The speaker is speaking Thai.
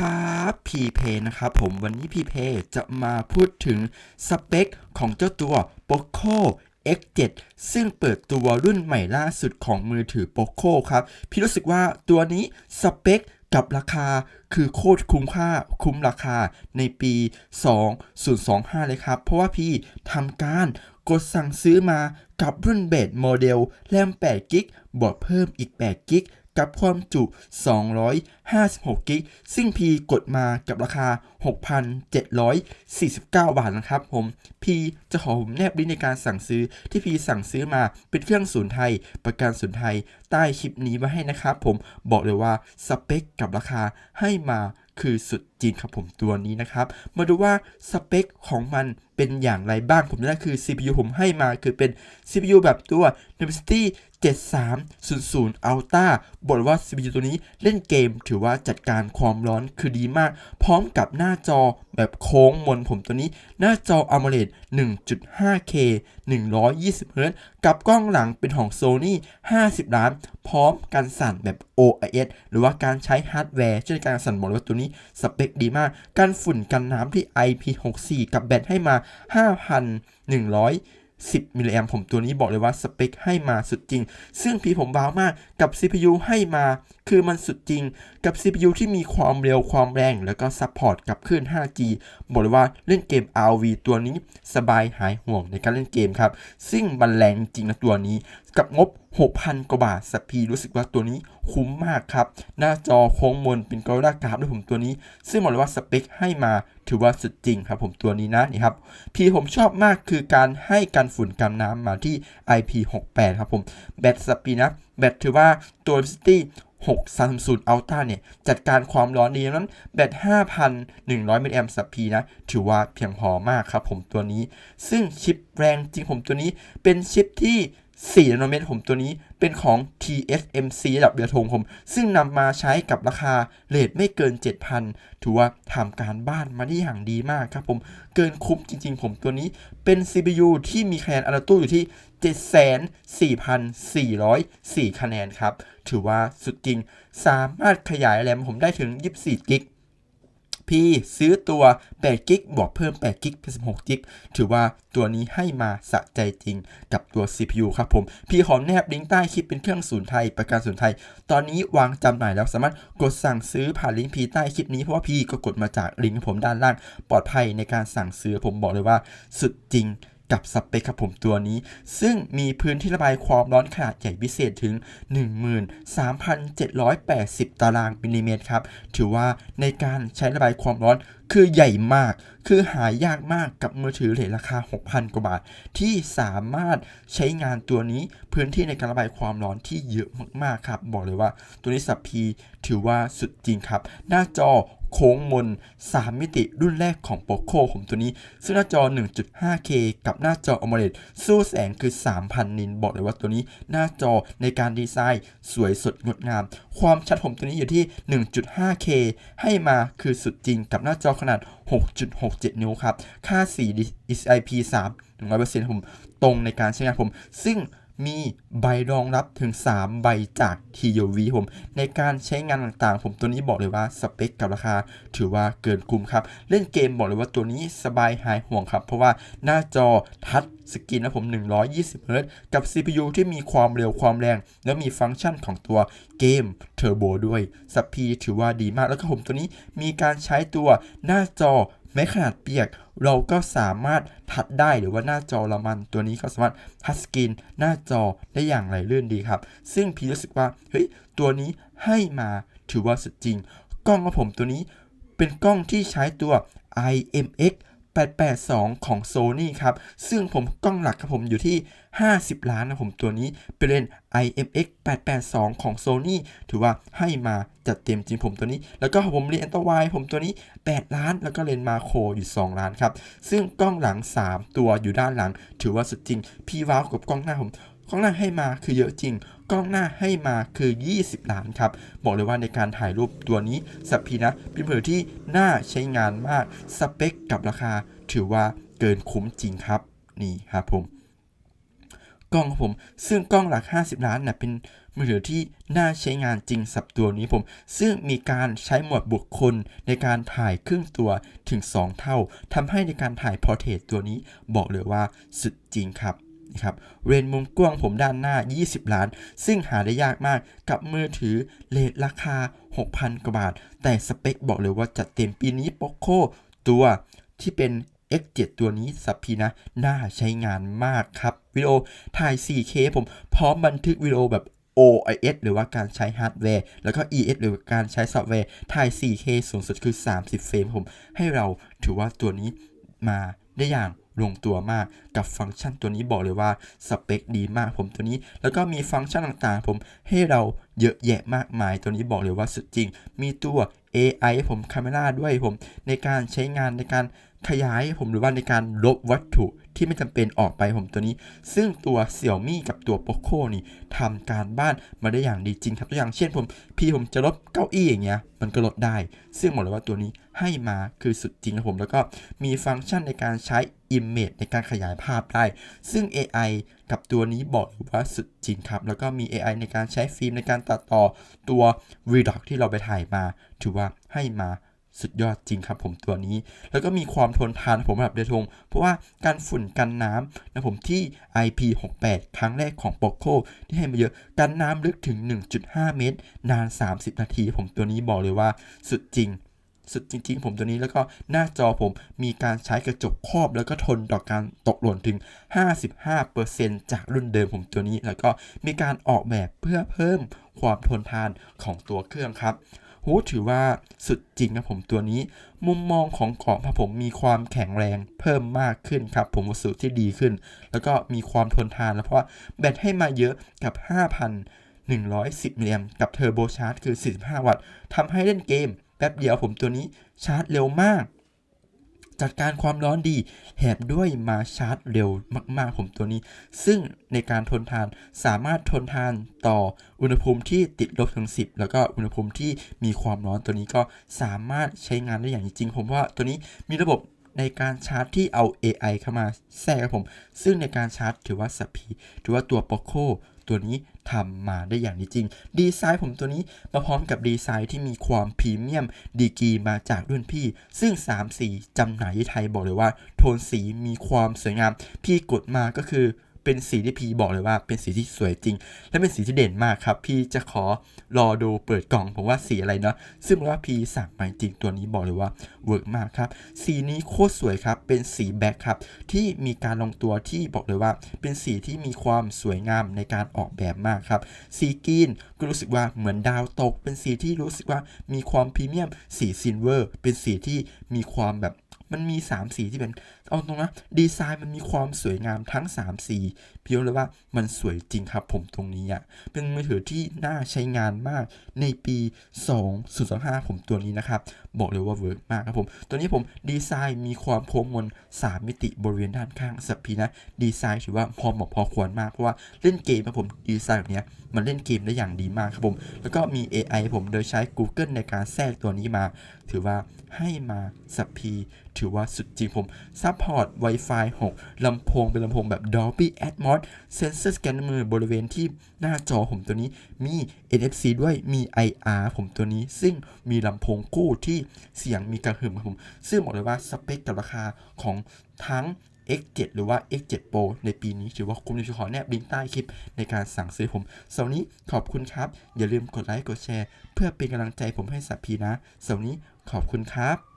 ครับพีเพนะครับผมวันนี้พีเพจะมาพูดถึงสเปคของเจ้าตัว Poco X7 ซึ่งเปิดตัวรุ่นใหม่ล่าสุดของมือถือ Poco ครับ พี่รู้สึกว่าตัวนี้สเปคกับราคาคือโคตรคุ้มค่าคุ้มราคาในปี 2025 เลยครับ เพราะว่าพี่ทำการกดสั่งซื้อมากับรุ่นเบสโมเดลแรม8กิกบวกเพิ่มอีก8กิก กับความจุ 256 กิก ซึ่งพีกดมากับราคา 6,749 บาทนะครับผมพีจะขอผมแนบลิงก์ในการสั่งซื้อที่พีสั่งซื้อมาเป็นเครื่องศูนย์ไทย ประกันศูนย์ไทย ใต้คลิปนี้มาให้นะครับผมบอกเลยว่าสเปคกับราคาให้มาคือสุดจริงครับผมตัวนี้นะครับ มาดูว่าสเปคของมันเป็นอย่างไรบ้างผมนั่นคือ CPU ผมให้มาคือเป็น CPU แบบตัว Dimensity 7300 Ultra บอกว่า CPU ตัวนี้เล่นเกมถือว่าจัดการความร้อนคือดีมาก พร้อมกับหน้าจอแบบโค้งมนผมตัวนี้ หน้าจอ AMOLED 1.5K 120Hz กับกล้องหลังเป็นของ Sony 50 ล้าน พร้อมการสั่นแบบ OIS หรือว่าการใช้ฮาร์ดแวร์เช่นการสั่นบอกว่าตัวนี้สเปคดีมาก การฝุ่นกันน้ำที่ IP64 กับแบตให้มา 5,100 10 มิลลิแอมผมตัวนี้บอกเลยว่าสเปคให้มาสุดจริง ซึ่งพีผมว้าวมากกับ CPU ให้มาคือมันสุดจริงกับ CPU ที่มีความเร็วความแรง แล้วก็ซัพพอร์ตกับคลื่น 5G บอกเลยว่าเล่นเกม RV ตัวนี้สบายหายห่วงในการเล่นเกมครับ ซึ่งมันแรงจริงนะตัวนี้ กับงบ 6,000 กว่าบาทสพีรู้สึกว่าตัวนี้คุ้มมากครับ หน้าจอโค้งมนเป็นกรากราฟด้วยผมตัวนี้ ซึ่งบอกเลยว่าสเปคให้มาถือว่าสุดจริงครับผมตัวนี้นะนี่ครับพีผมชอบมากคือการให้การฝุ่นกันน้ำมาที่ IP68 ครับผมแบตสปีนะแบตถือว่าตัว City 630 Ultra เนี่ย จัดการความร้อนดีนั้นแบต 5,100 มิลลิแอมป์สัปพีนะ ถือว่าเพียงพอมากครับผมตัวนี้ ซึ่งชิปแรงจริงผมตัวนี้เป็นชิปที่ 4นาโนเมตรผมตัวนี้เป็นของ TSMC ระดับเรือธงผม ซึ่งนำมาใช้กับราคาเลทไม่เกิน 7,000 ถือว่าทำการบ้านมาได้อย่างดีมากครับผม เกินคุ้มจริงๆ ผมตัวนี้เป็น CPU ที่มีคะแนนอันตู้อยู่ที่ 74,404 คะแนนครับ ถือว่าสุดจริง สามารถขยายแรมผมได้ถึง 24 กิก พี่ซื้อตัว8กิกบวกเพิ่ม8กิกเป็น16กิกถือว่าตัวนี้ให้มาสะใจจริงกับตัว CPU ครับผม พี่ขอแนบลิงก์ใต้คลิปเป็นเครื่องศูนย์ไทย ประกันศูนย์ไทย ตอนนี้วางจำหน่ายแล้วสามารถกดสั่งซื้อผ่านลิงก์พีใต้คลิปนี้เพราะว่าพี่ก็กดมาจากลิงก์ผมด้านล่าง ปลอดภัยในการสั่งซื้อผมบอกเลยว่าสุดจริง กับสเปคครับผมตัวนี้ ซึ่งมีพื้นที่ระบายความร้อนขนาดใหญ่พิเศษถึง 13,780 ตารางมิลลิเมตรครับ ถือว่าในการใช้ระบายความร้อนคือใหญ่มาก คือหายากมากกับมือถือเลทราคา 6,000 กว่าบาท ที่สามารถใช้งานตัวนี้พื้นที่ในการระบายความร้อนที่เยอะมากๆครับ บอกเลยว่าตัวนี้สับพีถือว่าสุดจริงครับ หน้าจอ โค้งมน 3 มิติรุ่นแรกของ Poco ผมตัวนี้ ซึ่งหน้าจอ 1.5K กับหน้าจอ AMOLED สู้แสงคือ 3,000 นินบอกเลยว่าตัวนี้หน้าจอในการดีไซน์ สวยสดงดงาม ความชัดผมตัวนี้อยู่ที่ 1.5K ให้มาคือสุดจริงกับหน้าจอขนาด 6.67 นิ้วครับ ค่าสี IPS3 100%ผมตรงในการใช้งานผม ซึ่ง มีใบรองรับถึง 3 ใบจาก TUV ผม ในการใช้งานต่างๆ ผมตัวนี้บอกเลยว่าสเปคกับราคา ถือว่าเกินคุ้มครับ เล่นเกมบอกเลยว่าตัวนี้สบายหายห่วงครับ เพราะว่าหน้าจอทัชสกรีนนะผม 120 Hz กับ CPU ที่มีความเร็วความแรง แล้วมีฟังก์ชันของตัวเกมเทอร์โบด้วยสัพพีถือว่าดีมากแล้วก็ผมตัวนี้มีการใช้ตัวหน้าจอ แม้ขนาดเปียกเราก็สามารถทัดได้หรือว่าหน้าจอละมันตัวนี้ก็สามารถทัชสกรีนหน้าจอได้อย่างไรลื่นดีครับ ซึ่งพี่รู้สึกว่าเฮ้ยตัวนี้ให้มาถือว่าสุดจริง กล้องของผมตัวนี้เป็นกล้องที่ใช้ตัว IMX 882 ของ Sony ครับ ซึ่งผมกล้องหลักครับผมอยู่ที่ 50 ล้านนะผมตัวนี้เป็นเลนส์ IMX 882 ของ Sony ถือว่าให้มาจัดเต็มจริงผมตัวนี้ แล้วก็ผมเลนส์อันตรายผมตัวนี้ 8 ล้าน แล้วก็เลนส์มาโครอยู่ 2 ล้านครับ ซึ่งกล้องหลัง 3 ตัวอยู่ด้านหลัง ถือว่าสุดจริง พี่ว้าวกับกล้องหน้าผมกล้องหน้าให้มาคือเยอะจริง กล้องหน้าให้มาคือ 20 ล้านครับ บอกเลยว่าในการถ่ายรูปตัวนี้สัพพีนะเป็นมือที่น่าใช้งานมาก สเปคกับราคาถือว่าเกินคุ้มจริงครับ นี่ครับผมกล้องผม ซึ่งกล้องหลัก 50 ล้านน่ะเป็นมือถือที่น่าใช้งานจริงสับตัวนี้ผม ซึ่งมีการใช้หมดบุคคลในการถ่ายครึ่งตัวถึง 2 เท่าทำให้ในการถ่ายพอร์เทรตตัวนี้บอกเลยว่าสุดจริงครับ นะครับเรนมุมกว้างผมด้านหน้า 20 ล้าน ซึ่งหาได้ยากมากกับมือถือเลทราคา 6,000 กว่าบาท แต่สเปคบอกเลยว่าจัดเต็มปีนี้ Poco ตัวที่เป็น X7 ตัวนี้สับพีนะ น่าใช้งานมากครับ วิดีโอถ่าย 4K ผมพร้อมบันทึกวิดีโอแบบ OIS หรือว่าการใช้ฮาร์ดแวร์ แล้วก็ ES หรือการใช้ซอฟต์แวร์ ถ่าย 4K สูงสุดคือ 30 เฟรมผม ให้เราถือว่าตัวนี้มาได้อย่าง ลงตัวมากกับฟังก์ชันตัวนี้บอกเลยว่าสเปคดีมากผมตัวนี้ แล้วก็มีฟังก์ชันต่างๆ ผมให้เราเยอะแยะมากมายตัวนี้บอกเลยว่าสุดจริง มีตัว AI ผมคาเมราด้วยผมในการใช้งานในการขยายผมหรือว่าในการลบวัตถุที่ไม่จำเป็นออกไปผมตัวนี้ ซึ่งตัว Xiaomi กับตัว Poco นี่ทำการบ้านมาได้อย่างดีจริงครับตัวอย่างเช่นผม พี่ผมจะลบเก้าอี้อย่างเงี้ยมันก็ลดได้ ซึ่งบอกเลยว่าตัวนี้ให้มาคือสุดจริงครับผมแล้วก็มีฟังก์ชันในการใช้ Image ในการขยายภาพได้ ซึ่ง AI กับตัวนี้บอกเลยว่าสุดจริงครับ แล้วก็มี AI ในการใช้ฟิล์มในการตัดต่อตัว Redox ที่เราไปถ่ายมา ถือว่าให้มาสุดยอดจริงครับผมตัวนี้ แล้วก็มีความทนทานผมแบบเดทง เพราะว่าการฝุ่นกันน้ำนะผมที่ IP68 ครั้งแรกของ Poco ที่ให้มาเยอะ กันน้ำลึกถึง 1.5 เมตร นาน 30 นาที ผมตัวนี้บอกเลยว่าสุดจริง สุดจริงๆ ผมตัวนี้แล้วก็หน้าจอผมมีการใช้กระจกครอบแล้วก็ทนต่อการตกหล่นถึง 55%จากรุ่นเดิมผมตัวนี้ แล้วก็มีการออกแบบเพื่อเพิ่มความทนทานของตัวเครื่องครับโหถือว่าสุดจริงนะผมตัวนี้ มุมมองของกล่องพระผมมีความแข็งแรงเพิ่มมากขึ้นครับ ผมวัสดุที่ดีขึ้น แล้วก็มีความทนทานแล้วเพราะแบตให้มาเยอะกับ 5,110มิลลิแอมกับเทอร์โบชาร์จคือ 45 วัตต์ทำให้เล่นเกม ป๊บเดียวผมตัวนี้ชาร์จเร็วมาก จัดการความร้อนดีแถมด้วยมาชาร์จเร็วมากๆ ผมตัวนี้ ซึ่งในการทนทานสามารถทนทานต่ออุณหภูมิที่ติดลบถึง 10 แล้วก็อุณหภูมิที่มีความร้อนตัวนี้ก็สามารถใช้งานได้อย่างจริงๆผมว่าตัวนี้มีระบบ ในการชาร์จที่เอา AI เข้ามาแทรกครับผม ซึ่งในการชาร์จถือว่าสปีถือว่าตัว Poco ตัวนี้ทำมาได้อย่างดีจริง ดีไซน์ผมตัวนี้มาพร้อมกับดีไซน์ที่มีความพรีเมียมดีกีมาจากรุ่นพี่ ซึ่ง 3 สีจำหน่ายที่ไทยบอกเลยว่า โทนสีมีความสวยงาม พี่กดมาก็คือ เป็นสีที่พีบอกเลยว่าเป็นสีที่สวยจริง และเป็นสีที่เด่นมากครับ พี่จะขอรอดูเปิดกล่องผมว่าสีอะไรเนาะซึ่งว่าพีสั่งมาจริงตัวนี้บอกเลยว่าเวิร์กมากครับ สีนี้โคตรสวยครับ เป็นสีแบ็คครับ ที่มีการลงตัวที่บอกเลยว่า เป็นสีที่มีความสวยงามในการออกแบบมากครับ สีกรีนก็รู้สึกว่าเหมือนดาวตก เป็นสีที่รู้สึกว่ามีความพรีเมียม สีซิลเวอร์ เป็นสีที่มีความแบบมันมี 3 สีที่เป็นเอาตรงนะดีไซน์มันมีความสวยงามทั้ง 3 สีพี่เลยว่ามันสวยจริงครับผมตรงนี้อะ่ะเป็นมือถือที่น่าใช้งานมากในปี2025ผมตัวนี้นะครับ บอกเลยว่าเวิร์กมากครับผม ตัวนี้ผมดีไซน์มีความโค้งมน 3 มิติบริเวณด้านข้างสับพีนะ ดีไซน์ถือว่าพอเหมาะพอควรมาก เพราะว่าเล่นเกมครับผมดีไซน์แบบเนี้ยมันเล่นเกมได้อย่างดีมากครับผม แล้วก็มี AI ผมโดยใช้ Google ในการแทรกตัวนี้มา ถือว่าให้มาสับพีถือว่าสุดจริงผมซัพพอร์ต Wi-Fi 6 ลำโพงเป็นลำโพงแบบ Dolby Atmos เซนเซอร์สแกนมือบริเวณที่หน้าจอผมตัวนี้มี NFC ด้วยมี IR ผมตัวนี้ ซึ่งมีลำโพงคู่ที่เสียงมีกระหึ่มครับผม ซึ่งบอกเลยว่าสเปคกับราคาของทั้ง X7 หรือว่า X7 Pro ในปีนี้ถือว่าคุ้มในขอแนบลิงก์ใต้คลิปในการสั่งซื้อผมสำหรับวันนี้ขอบคุณครับ อย่าลืมกดไลค์กดแชร์ เพื่อเป็นกำลังใจผมให้สับพีนะสำหรับวันนี้ขอบคุณครับ